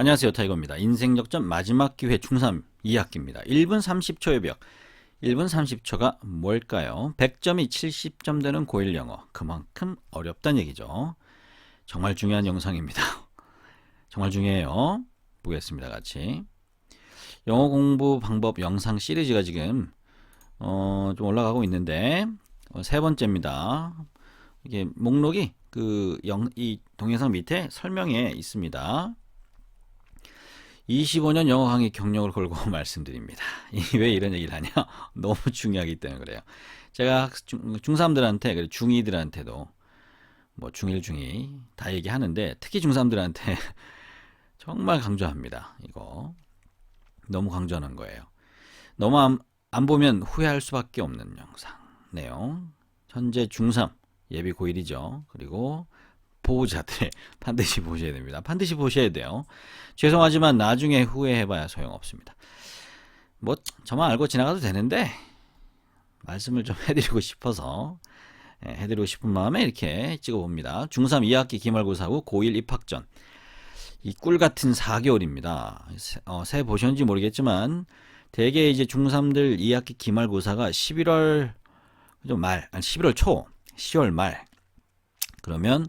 안녕하세요. 타이거입니다. 인생 역전 마지막 기회 중3 2학기입니다. 1분 30초의 벽. 1분 30초가 뭘까요? 100점이 70점 되는 고1 영어. 그만큼 어렵다는 얘기죠. 정말 중요한 영상입니다. 정말 중요해요. 보겠습니다. 같이. 영어 공부 방법 영상 시리즈가 지금 어, 좀 올라가고 있는데 어, 세 번째입니다. 이게 목록이 그 영, 이 동영상 밑에 설명에 있습니다. 25년 영어 강의 경력을 걸고 말씀드립니다. 이왜 이런 얘기를 하냐? 너무 중요하기 때문에 그래요. 제가 학- 중, 중3들한테, 그리고 중2들한테도, 뭐, 중1, 중2 다 얘기하는데, 특히 중3들한테 정말 강조합니다. 이거. 너무 강조하는 거예요. 너무 안, 안 보면 후회할 수밖에 없는 영상. 내용. 현재 중3, 예비 고1이죠. 그리고 보호자들 반드시 보셔야 됩니다. 반드시 보셔야 돼요. 죄송하지만 나중에 후회해봐야 소용없습니다. 뭐 저만 알고 지나가도 되는데 말씀을 좀 해드리고 싶어서 예, 해드리고 싶은 마음에 이렇게 찍어봅니다. 중3 2학기 기말고사 후 고1 입학 전 이 꿀 같은 4개월입니다. 새, 어, 새 보셨는지 모르겠지만 대개 이제 중3들 2학기 기말고사가 11월 좀 말, 아니 11월 초, 10월 말 그러면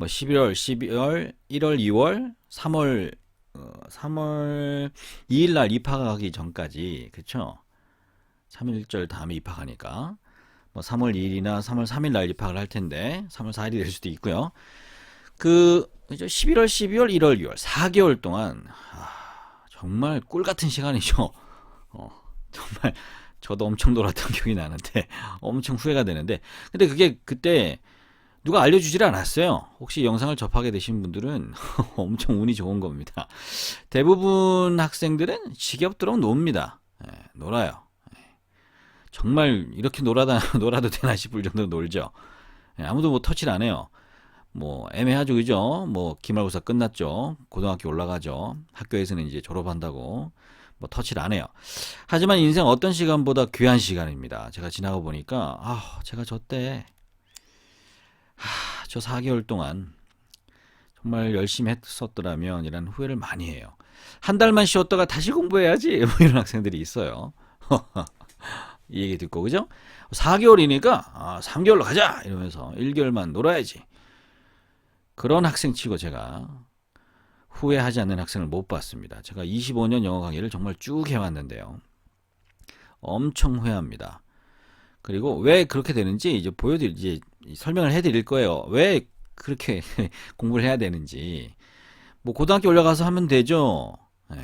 뭐 11월, 12월, 1월, 2월, 3월, 어, 3월 2일 날 입학하기 전까지, 그쵸? 3일절 다음에 입학하니까, 뭐 3월 2일이나 3월 3일 날 입학을 할 텐데, 3월 4일이 될 수도 있고요. 그, 이제 11월, 12월, 1월, 2월, 4개월 동안, 아, 정말 꿀 같은 시간이죠. 어, 정말, 저도 엄청 놀았던 기억이 나는데, 엄청 후회가 되는데, 근데 그게 그때, 누가 알려주질 않았어요. 혹시 영상을 접하게 되신 분들은 엄청 운이 좋은 겁니다. 대부분 학생들은 지겹도록 놉니다. 예, 놀아요. 예. 정말 이렇게 놀아다, 놀아도 되나 싶을 정도로 놀죠. 예, 아무도 뭐 터치를 안 해요. 뭐 애매하죠, 그죠? 뭐 기말고사 끝났죠. 고등학교 올라가죠. 학교에서는 이제 졸업한다고 뭐 터치를 안 해요. 하지만 인생 어떤 시간보다 귀한 시간입니다. 제가 지나가 보니까 아, 제가 저때 저 4개월 동안 정말 열심히 했었더라면 이런 후회를 많이 해요. 한 달만 쉬었다가 다시 공부해야지 뭐 이런 학생들이 있어요. 이 얘기 듣고 그죠? 4개월이니까 아, 3개월로 가자 이러면서 1개월만 놀아야지. 그런 학생 치고 제가 후회하지 않는 학생을 못 봤습니다. 제가 25년 영어 강의를 정말 쭉 해왔는데요. 엄청 후회합니다. 그리고 왜 그렇게 되는지 이제 보여드릴 이제 설명을 해드릴 거예요. 왜 그렇게 공부를 해야 되는지. 뭐 고등학교 올라가서 하면 되죠. 예.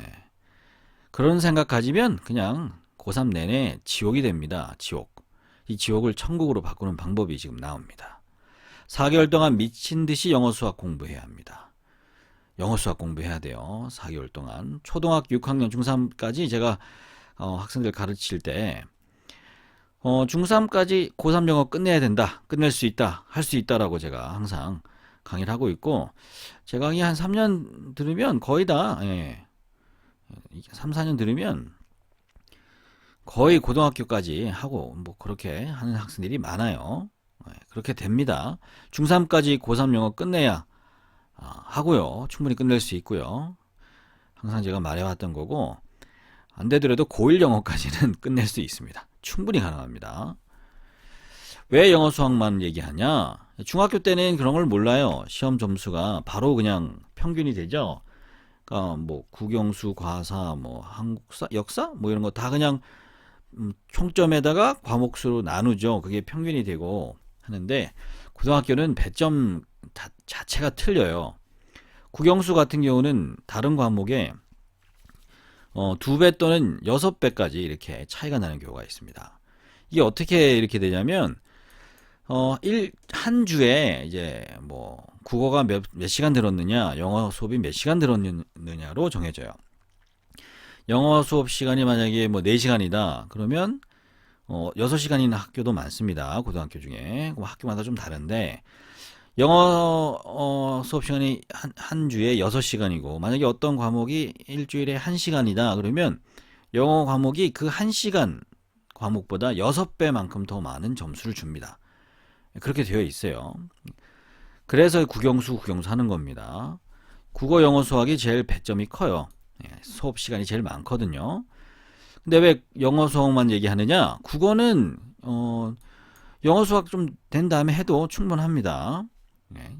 그런 생각 가지면 그냥 고3 내내 지옥이 됩니다. 지옥. 이 지옥을 천국으로 바꾸는 방법이 지금 나옵니다. 4개월 동안 미친 듯이 영어 수학 공부해야 합니다. 영어 수학 공부해야 돼요. 4개월 동안. 초등학교 6학년 중3까지 제가 어, 학생들 가르칠 때 어, 중3까지 고3 영어 끝내야 된다. 끝낼 수 있다. 할 수 있다라고 제가 항상 강의를 하고 있고, 제 강의 한 3년 들으면 거의 다, 예, 3, 4년 들으면 거의 고등학교까지 하고, 뭐, 그렇게 하는 학생들이 많아요. 예, 그렇게 됩니다. 중3까지 고3 영어 끝내야 아, 하고요. 충분히 끝낼 수 있고요. 항상 제가 말해왔던 거고, 안 되더라도 고1 영어까지는 끝낼 수 있습니다. 충분히 가능합니다. 왜 영어 수학만 얘기하냐? 중학교 때는 그런 걸 몰라요. 시험 점수가 바로 그냥 평균이 되죠. 그러니까 뭐 국영수, 과사, 뭐 한국사, 역사 뭐 이런 거 다 그냥 음, 총점에다가 과목수로 나누죠. 그게 평균이 되고 하는데 고등학교는 배점 다- 자체가 틀려요. 국영수 같은 경우는 다른 과목에 어, 두 배 또는 여섯 배까지 이렇게 차이가 나는 경우가 있습니다. 이게 어떻게 이렇게 되냐면, 어, 일, 한 주에 이제 뭐, 국어가 몇, 몇 시간 들었느냐, 영어 수업이 몇 시간 들었느냐로 정해져요. 영어 수업 시간이 만약에 뭐 4시간이다. 그러면, 어, 6시간인 학교도 많습니다. 고등학교 중에. 학교마다 좀 다른데, 영어 어, 수업 시간이 한, 한 주에 6시간이고 만약에 어떤 과목이 일주일에 1시간이다 그러면 영어 과목이 그 1시간 과목보다 6배만큼 더 많은 점수를 줍니다. 그렇게 되어 있어요. 그래서 국영수 국영수 하는 겁니다. 국어, 영어, 수학이 제일 배점이 커요. 예, 수업 시간이 제일 많거든요. 근데 왜 영어, 수학만 얘기하느냐? 국어는 어, 영어, 수학 좀 된 다음에 해도 충분합니다. 예.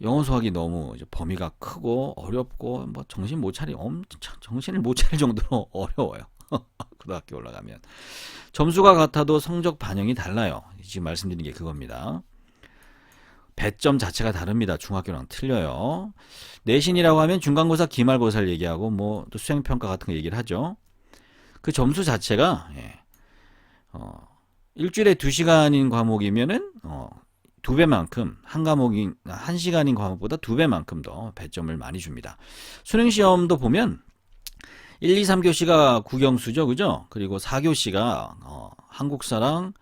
영어, 수학이 너무 범위가 크고 어렵고 뭐 정신 못 차리 엄청 정신을 못 차릴 정도로 어려워요. 고등학교 올라가면 점수가 같아도 성적 반영이 달라요. 지금 말씀드린 게 그겁니다. 배점 자체가 다릅니다. 중학교랑 틀려요. 내신이라고 하면 중간고사, 기말고사를 얘기하고 뭐 또 수행평가 같은 거 얘기를 하죠. 그 점수 자체가 예, 어, 일주일에 두 시간인 과목이면은 어, 두 배만큼 한 과목이 한 시간인 과목보다 두 배만큼 더 배점을 많이 줍니다. 수능 시험도 보면 1, 2, 3교시가 국영수죠, 그죠? 그리고 4교시가 어, 한국사랑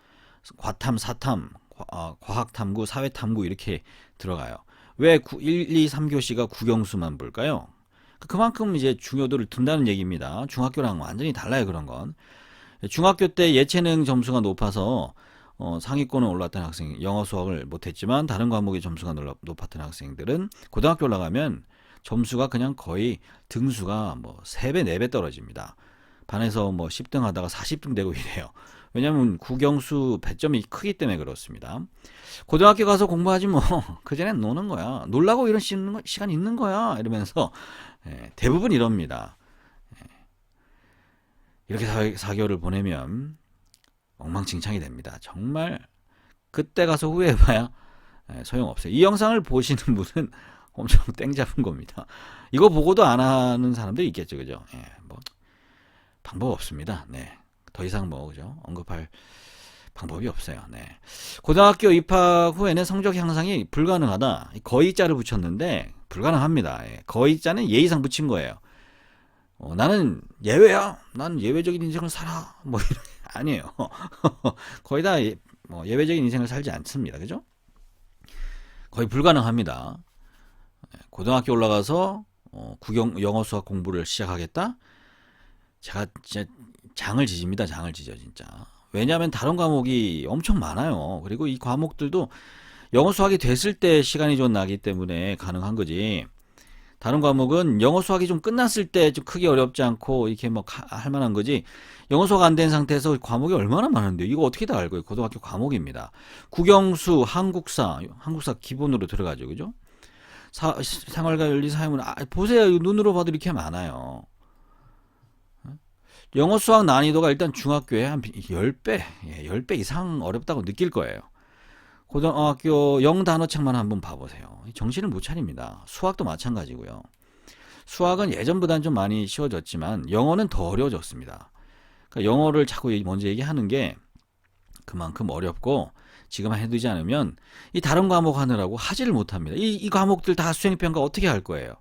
과탐, 사탐, 과, 어, 과학탐구, 사회탐구 이렇게 들어가요. 왜 1, 2, 3교시가 국영수만 볼까요? 그만큼 이제 중요도를 둔다는 얘기입니다. 중학교랑 완전히 달라요, 그런 건. 중학교 때 예체능 점수가 높아서 어, 상위권에 올랐던 학생, 영어 수학을 못했지만 다른 과목의 점수가 높았던 학생들은 고등학교 올라가면 점수가 그냥 거의 등수가 뭐 3배, 4배 떨어집니다. 반에서 뭐 10등 하다가 40등 되고 이래요. 왜냐면 국영수 배점이 크기 때문에 그렇습니다. 고등학교 가서 공부하지 뭐 그전엔 노는 거야. 놀라고 이런 시간 있는 거야. 이러면서 예, 대부분 이럽니다. 예. 이렇게 4, 개월을 보내면 엉망진창이 됩니다. 정말 그때 가서 후회해봐야 예, 소용없어요. 이 영상을 보시는 분은 엄청 땡 잡은 겁니다. 이거 보고도 안 하는 사람들이 있겠죠, 그죠? 예, 뭐 방법 없습니다. 네, 더 이상 뭐 그죠? 언급할 방법이 없어요. 네. 고등학교 입학 후에는 성적 향상이 불가능하다. 거의자를 붙였는데 불가능합니다. 예. 거의자는 예의상 붙인 거예요. 어, 나는 예외야. 난 예외적인 인생을 살아. 뭐 이런 아니에요. 거의 다 예, 뭐 예외적인 인생을 살지 않습니다. 그죠? 거의 불가능합니다. 고등학교 올라가서 어, 국영 영어 수학 공부를 시작하겠다. 제가 진짜 장을 지집니다. 장을 지져 진짜. 왜냐하면 다른 과목이 엄청 많아요. 그리고 이 과목들도 영어 수학이 됐을 때 시간이 좀 나기 때문에 가능한 거지. 다른 과목은 영어 수학이 좀 끝났을 때 좀 크게 어렵지 않고 이렇게 뭐 할 만한 거지. 영어 수학 안 된 상태에서 과목이 얼마나 많은데 이거 어떻게 다 알고 요? 고등학교 과목입니다. 국영수, 한국사, 한국사 기본으로 들어가죠, 그죠? 사, 생활과 윤리, 사회문 아, 보세요, 눈으로 봐도 이렇게 많아요. 영어 수학 난이도가 일단 중학교에 한 10배, 10배 예, 이상 어렵다고 느낄 거예요. 고등학교 영단어책만 한번 봐보세요. 정신을 못 차립니다. 수학도 마찬가지고요. 수학은 예전보다는 좀 많이 쉬워졌지만 영어는 더 어려워졌습니다. 그러니까 영어를 자꾸 먼저 얘기하는 게 그만큼 어렵고 지금 해두지 않으면 이 다른 과목 하느라고 하지를 못합니다. 이, 이 과목들 다 수행평가 어떻게 할 거예요?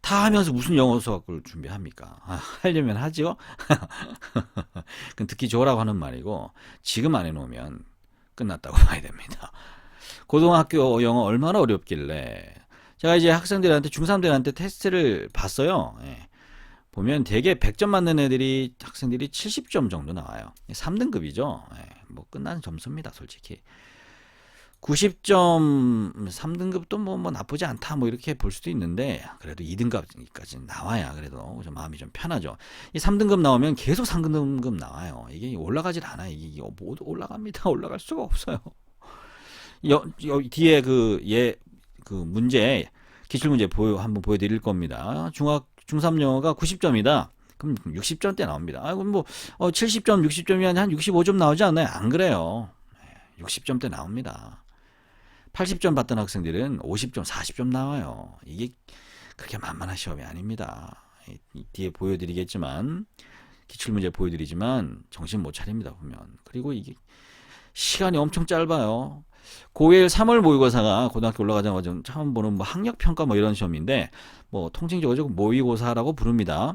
다 하면서 무슨 영어 수학을 준비합니까? 아, 하려면 하죠. 듣기 좋으라고 하는 말이고 지금 안 해놓으면 끝났다고 봐야 됩니다. 고등학교 영어 얼마나 어렵길래 제가 이제 학생들한테 중3들한테 테스트를 봤어요. 예. 보면 대개 100점 맞는 애들이 학생들이 70점 정도 나와요. 3등급이죠. 예. 뭐 끝나는 점수입니다, 솔직히. 90점 3등급도 뭐, 뭐 나쁘지 않다 뭐 이렇게 볼 수도 있는데 그래도 2등급까지 나와야 그래도 좀 마음이 좀 편하죠. 이 3등급 나오면 계속 3등급 나와요. 이게 올라가질 않아요. 이게 모두 올라갑니다. 올라갈 수가 없어요. 여, 여 뒤에 그예그 문제 기출 문제 보여 한번 보여 드릴 겁니다. 중학 중3 영어가 90점이다. 그럼 60점대 나옵니다. 아, 그럼 뭐, 어, 70점, 60점이 아니라 한 65점 나오지 않나요? 안 그래요. 60점대 나옵니다. 80점 받던 학생들은 50점, 40점 나와요. 이게 그렇게 만만한 시험이 아닙니다. 뒤에 보여드리겠지만 기출문제 보여드리지만 정신 못 차립니다 보면. 그리고 이게 시간이 엄청 짧아요. 고1 3월 모의고사가 고등학교 올라가자마자 처음 보는 뭐 학력평가 뭐 이런 시험인데 뭐 통칭적으로 모의고사라고 부릅니다.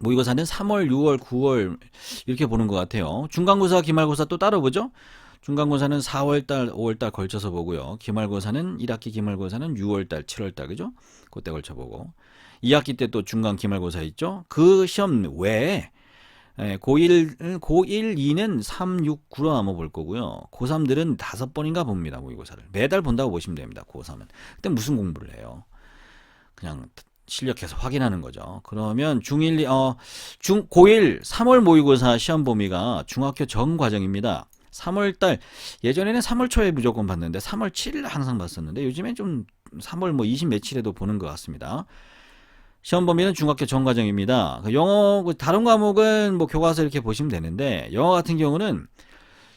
모의고사는 3월, 6월, 9월 이렇게 보는 것 같아요. 중간고사, 기말고사 또 따로 보죠. 중간고사는 4월달, 5월달 걸쳐서 보고요. 기말고사는 1학기 기말고사는 6월달, 7월달 그죠? 그때 걸쳐 보고 2학기 때 또 중간 기말고사 있죠? 그 시험 외에 고1, 고1, 2는 3, 6, 9로 나눠 볼 거고요. 고3들은 다섯 번인가 봅니다. 모의고사를. 매달 본다고 보시면 됩니다. 고3은. 그때 무슨 공부를 해요? 그냥 실력해서 확인하는 거죠. 그러면 중1, 어, 중, 고1 3월 모의고사 시험 범위가 중학교 전 과정입니다. 3월 달, 예전에는 3월 초에 무조건 봤는데 3월 7일 항상 봤었는데 요즘엔 좀 3월 뭐 20 며칠에도 보는 것 같습니다. 시험 범위는 중학교 전 과정입니다. 그 영어, 그 다른 과목은 뭐 교과서 이렇게 보시면 되는데 영어 같은 경우는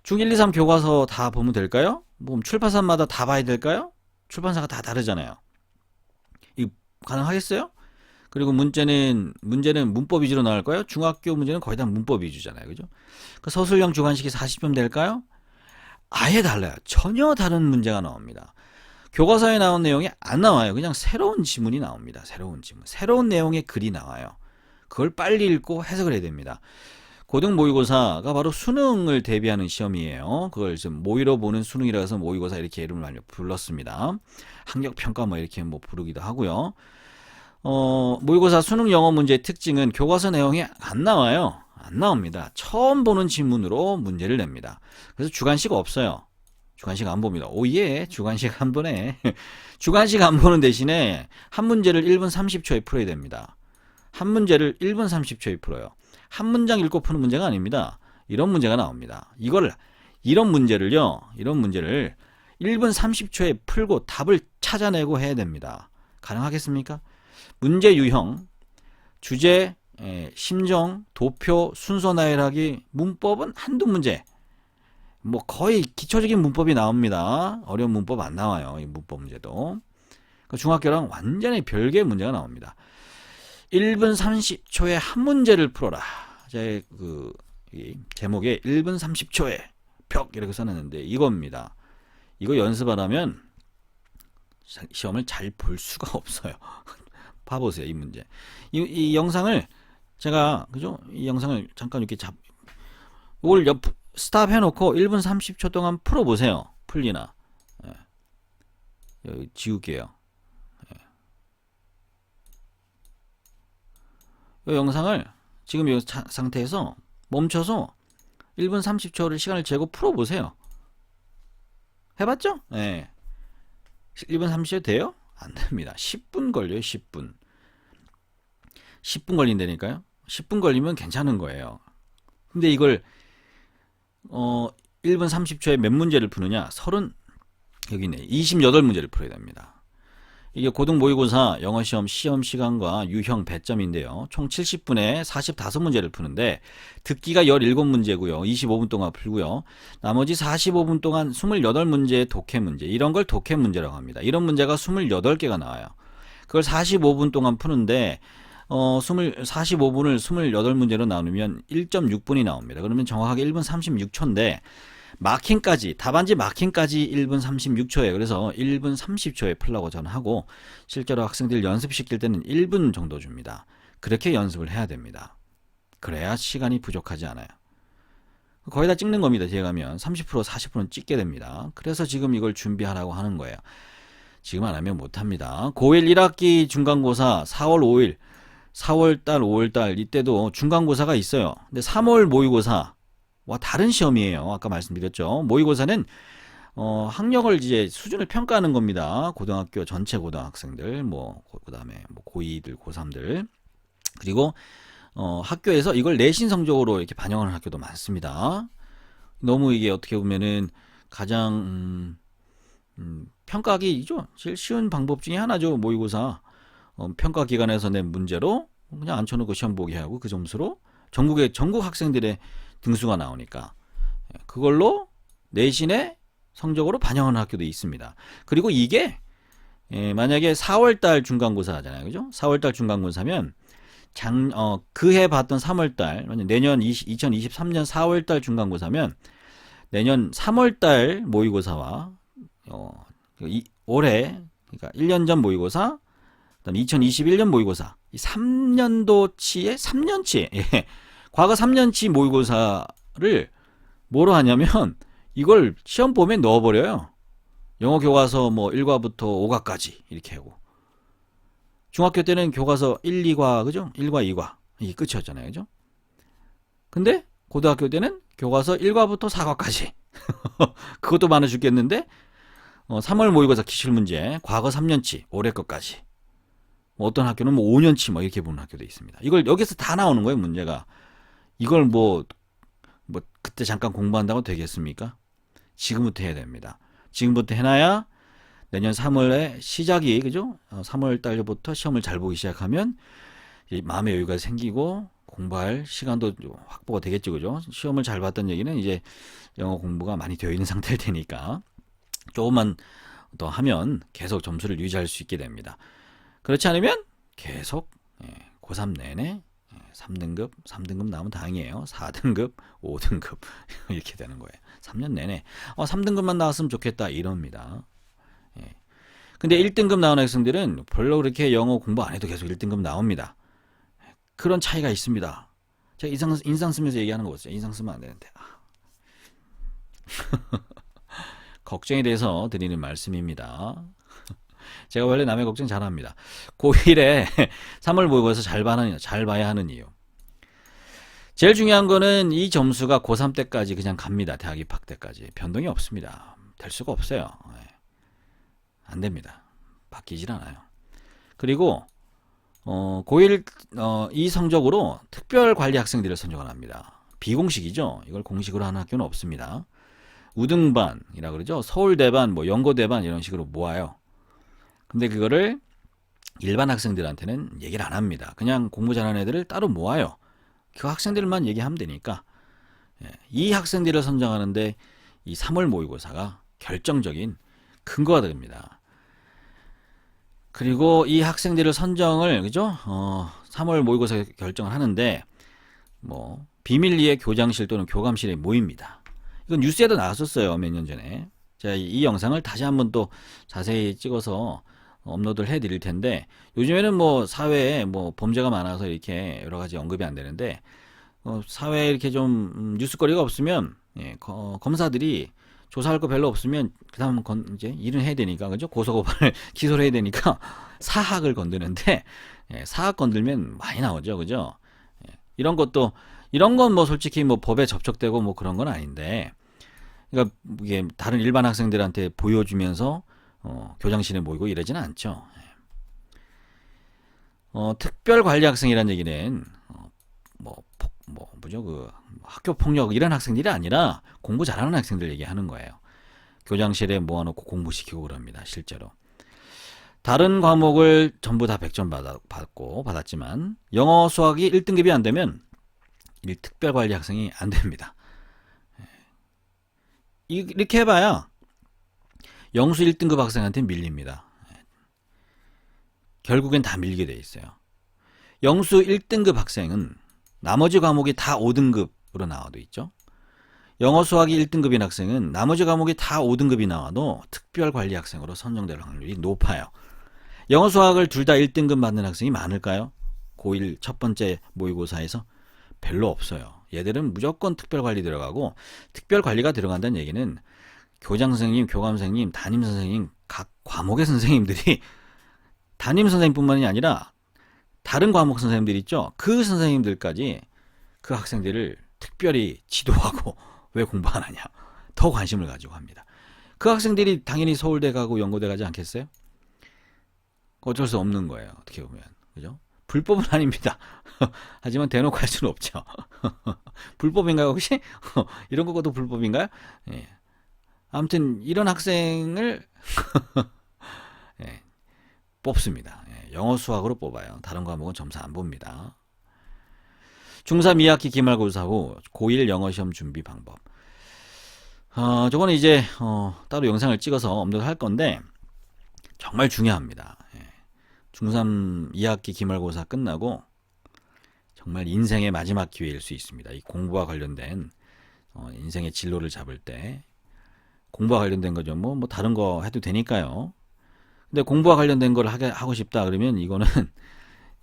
중 1, 2, 3 교과서 다 보면 될까요? 뭐 출판사마다 다 봐야 될까요? 출판사가 다 다르잖아요. 이 가능하겠어요? 그리고 문제는 문제는 문법 위주로 나올까요? 중학교 문제는 거의 다 문법 위주잖아요. 그죠? 그 서술형 주관식이 40점 될까요? 아예 달라요. 전혀 다른 문제가 나옵니다. 교과서에 나온 내용이 안 나와요. 그냥 새로운 지문이 나옵니다. 새로운 지문. 새로운 내용의 글이 나와요. 그걸 빨리 읽고 해석을 해야 됩니다. 고등 모의고사가 바로 수능을 대비하는 시험이에요. 그걸 지금 모의로 보는 수능이라 해서 모의고사 이렇게 이름을 많이 불렀습니다. 학력 평가 뭐 이렇게 뭐 부르기도 하고요. 어, 모의고사 수능 영어 문제의 특징은 교과서 내용이 안 나와요. 안 나옵니다. 처음 보는 지문으로 문제를 냅니다. 그래서 주관식 없어요. 주관식 안 봅니다. 오 예, 주관식 한 번에. 주관식 안 보는 대신에 한 문제를 1분 30초에 풀어야 됩니다. 한 문제를 1분 30초에 풀어요. 한 문장 읽고 푸는 문제가 아닙니다. 이런 문제가 나옵니다. 이걸 이런 문제를요. 이런 문제를 1분 30초에 풀고 답을 찾아내고 해야 됩니다. 가능하겠습니까? 문제 유형, 주제, 에, 심정, 도표, 순서 나열하기, 문법은 한두 문제. 뭐 거의 기초적인 문법이 나옵니다. 어려운 문법 안 나와요. 이 문법 문제도. 그 중학교랑 완전히 별개의 문제가 나옵니다. 1분 30초에 한 문제를 풀어라. 제 그 제목에 1분 30초에 벽 이렇게 써놨는데 이겁니다. 이거 연습 안 하면 시험을 잘 볼 수가 없어요. 봐보세요 이 문제. 이, 이 영상을 제가 그죠? 이 영상을 잠깐 이렇게 잡 이걸 옆 스탑 해놓고 1분 30초 동안 풀어보세요. 풀리나. 예. 여기 지울게요. 이 영상을 지금 이 상태에서 멈춰서 1분 30초를 시간을 재고 풀어보세요. 해봤죠? 네. 1분 30초 돼요? 안 됩니다. 10분 걸려요, 10분. 10분 걸린다니까요? 10분 걸리면 괜찮은 거예요. 근데 이걸, 어, 1분 30초에 몇 문제를 푸느냐? 30, 여기 있네. 28문제를 풀어야 됩니다. 이게 고등 모의고사 영어 시험 시험 시간과 유형 배점인데요. 총 70분에 45문제를 푸는데 듣기가 17문제고요. 25분 동안 풀고요. 나머지 45분 동안 28문제의 독해 문제. 이런 걸 독해 문제라고 합니다. 이런 문제가 28개가 나와요. 그걸 45분 동안 푸는데 어, 20, 45분을 28문제로 나누면 1.6분이 나옵니다. 그러면 정확하게 1분 36초인데 마킹까지 답안지 마킹까지 1분 36초에 그래서 1분 30초에 풀라고 저는 하고 실제로 학생들 연습시킬 때는 1분 정도 줍니다. 그렇게 연습을 해야 됩니다. 그래야 시간이 부족하지 않아요. 거의 다 찍는 겁니다. 제가 가면 30% 40%는 찍게 됩니다. 그래서 지금 이걸 준비하라고 하는 거예요. 지금 안 하면 못 합니다. 고1 1학기 중간고사 4월 5일 4월달 5월달 이때도 중간고사가 있어요. 근데 3월 모의고사 와 다른 시험이에요. 아까 말씀드렸죠. 모의고사는 어, 학력을 이제 수준을 평가하는 겁니다. 고등학교 전체 고등학생들, 뭐 그다음에 뭐 고2들, 고3들 그리고 어, 학교에서 이걸 내신 성적으로 이렇게 반영하는 학교도 많습니다. 너무 이게 어떻게 보면은 가장 음, 음, 평가하기죠. 제일 쉬운 방법 중에 하나죠. 모의고사 어, 평가 기관에서 낸 문제로 그냥 앉혀놓고 시험 보게 하고 그 점수로 전국의 전국 학생들의 등수가 나오니까 예, 그걸로 내신의 성적으로 반영하는 학교도 있습니다. 그리고 이게 예, 만약에 4월달 중간고사 하잖아요, 그죠? 4월달 중간고사면 장, 어, 그해 봤던 3월달, 내년 20, 2023년 4월달 중간고사면 내년 3월달 모의고사와 어, 이, 올해 그러니까 1년 전 모의고사, 그다음 2021년 모의고사, 이 3년도치의 3년치 예, 과거 3년치 모의고사를 뭐로 하냐면 이걸 시험 봄에 넣어버려요. 영어 교과서 뭐 1과부터 5과까지 이렇게 하고 중학교 때는 교과서 1, 2과 그죠? 1과 2과 이게 끝이었잖아요. 그죠? 근데 고등학교 때는 교과서 1과부터 4과까지 그것도 많아 죽겠는데 어, 3월 모의고사 기출 문제 과거 3년치 올해 것까지 뭐 어떤 학교는 뭐 5년치 뭐 이렇게 보는 학교도 있습니다. 이걸 여기서 다 나오는 거예요, 문제가. 이걸 뭐, 뭐, 그때 잠깐 공부한다고 되겠습니까? 지금부터 해야 됩니다. 지금부터 해놔야 내년 3월에 시작이, 그죠? 3월 달부터 시험을 잘 보기 시작하면 이 마음의 여유가 생기고 공부할 시간도 확보가 되겠죠, 그죠? 시험을 잘 봤던 얘기는 이제 영어 공부가 많이 되어 있는 상태일 테니까 조금만 더 하면 계속 점수를 유지할 수 있게 됩니다. 그렇지 않으면 계속 예, 고3 내내 3등급, 3등급 나오면 다행이에요. 4등급, 5등급 이렇게 되는 거예요. 3년 내내 어, 3등급만 나왔으면 좋겠다 이럽니다. 예. 근데 1등급 나온 학생들은 별로 그렇게 영어 공부 안 해도 계속 1등급 나옵니다. 그런 차이가 있습니다. 제가 인상, 인상 쓰면서 얘기하는 거거든요. 인상 쓰면 안 되는데. 아. 걱정에 대해서 드리는 말씀입니다. 제가 원래 남의 걱정 잘합니다. 고1에 3월 모의고사 잘, 봐는, 잘 봐야 하는 이유. 제일 중요한 거는 이 점수가 고3 때까지 그냥 갑니다. 대학 입학 때까지. 변동이 없습니다. 될 수가 없어요. 예. 안 됩니다. 바뀌질 않아요. 그리고 어, 고1 어, 이 성적으로 특별 관리 학생들을 선정을 합니다. 비공식이죠. 이걸 공식으로 하는 학교는 없습니다. 우등반이라 그러죠. 서울대반, 뭐 연고대반 이런 식으로 모아요. 근데 그거를 일반 학생들한테는 얘기를 안 합니다. 그냥 공부 잘하는 애들을 따로 모아요. 그 학생들만 얘기하면 되니까. 예, 이 학생들을 선정하는데 이 3월 모의고사가 결정적인 근거가 됩니다. 그리고 이 학생들을 선정을 그죠? 어, 3월 모의고사 결정을 하는데 뭐 비밀리에 교장실 또는 교감실에 모입니다. 이건 뉴스에도 나왔었어요 몇 년 전에. 제가 이 영상을 다시 한번 또 자세히 찍어서 업로드를 해드릴 텐데 요즘에는 뭐 사회에 뭐 범죄가 많아서 이렇게 여러 가지 언급이 안 되는데 어, 사회에 이렇게 좀 음, 뉴스거리가 없으면 예, 거, 검사들이 조사할 거 별로 없으면 그다음 건 이제 일은 해야 되니까 그죠? 고소고발을 기소를 해야 되니까 사학을 건드는데 예, 사학 건들면 많이 나오죠 그죠? 예, 이런 것도 이런 건 뭐 솔직히 뭐 법에 접촉되고 뭐 그런 건 아닌데 그러니까 이게 다른 일반 학생들한테 보여주면서 어, 교장실에 모이고 이러지는 않죠. 어, 특별 관리 학생이라는 얘기는 어, 뭐, 폭, 뭐 뭐죠 그 학교 폭력 이런 학생들이 아니라 공부 잘하는 학생들 얘기하는 거예요. 교장실에 모아놓고 공부시키고 그럽니다. 실제로. 다른 과목을 전부 다 100점 받아, 받고 받았지만 영어 수학이 1등급이 안 되면 이 특별 관리 학생이 안 됩니다. 이렇게 해봐야 영수 1등급 학생한테 밀립니다. 결국엔 다 밀게 돼 있어요. 영수 1등급 학생은 나머지 과목이 다 5등급으로 나와도 있죠. 영어 수학이 1등급인 학생은 나머지 과목이 다 5등급이 나와도 특별 관리 학생으로 선정될 확률이 높아요. 영어 수학을 둘 다 1등급 받는 학생이 많을까요? 고1 첫 번째 모의고사에서 별로 없어요. 얘들은 무조건 특별 관리 들어가고 특별 관리가 들어간다는 얘기는 교장 선생님, 교감 선생님, 담임 선생님, 각 과목의 선생님들이 담임 선생님뿐만이 아니라 다른 과목 선생님들 있죠. 그 선생님들까지 그 학생들을 특별히 지도하고 왜 공부 안 하냐. 더 관심을 가지고 합니다. 그 학생들이 당연히 서울대 가고 연고대 가지 않겠어요? 어쩔 수 없는 거예요. 어떻게 보면. 그죠? 불법은 아닙니다. 하지만 대놓고 할 수는 없죠. 불법인가요, 혹시? 이런 것도 불법인가요? 예. 아무튼 이런 학생을 예, 뽑습니다. 예, 영어 수학으로 뽑아요. 다른 과목은 점수 안 봅니다. 중3 2학기 기말고사 후 고1 영어 시험 준비 방법. 어, 저거는 이제 어, 따로 영상을 찍어서 업로드할 건데 정말 중요합니다. 예. 중3 2학기 기말고사 끝나고 정말 인생의 마지막 기회일 수 있습니다. 이 공부와 관련된 어, 인생의 진로를 잡을 때 공부와 관련된 거죠. 뭐, 뭐 다른 거 해도 되니까요. 근데 공부와 관련된 걸 하게 하고 싶다 그러면 이거는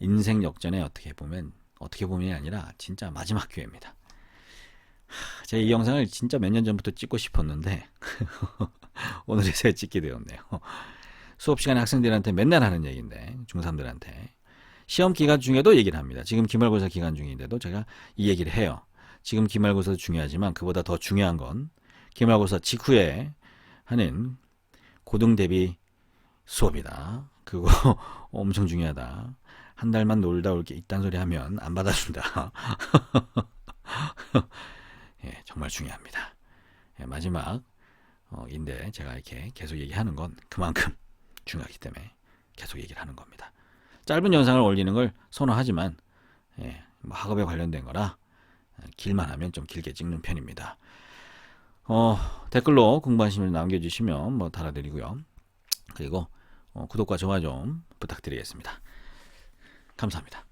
인생 역전에 어떻게 보면 어떻게 보면이 아니라 진짜 마지막 기회입니다. 제가 이 영상을 진짜 몇 년 전부터 찍고 싶었는데 오늘에서 찍게 되었네요. 수업 시간에 학생들한테 맨날 하는 얘기인데 중3들한테 시험 기간 중에도 얘기를 합니다. 지금 기말고사 기간 중인데도 제가 이 얘기를 해요. 지금 기말고사도 중요하지만 그보다 더 중요한 건 기말고사 직후에 하는 고등 대비 수업이다. 그거 엄청 중요하다. 한 달만 놀다 올게 이딴 소리 하면 안 받아준다. 예, 정말 중요합니다. 예, 마지막 어, 인데 제가 이렇게 계속 얘기하는 건 그만큼 중요하기 때문에 계속 얘기를 하는 겁니다. 짧은 영상을 올리는 걸 선호하지만 예, 뭐 학업에 관련된 거라 어, 길만 하면 좀 길게 찍는 편입니다. 어, 댓글로 궁금하시면 남겨주시면 뭐 달아드리고요. 그리고 어, 구독과 좋아요 좀 부탁드리겠습니다. 감사합니다.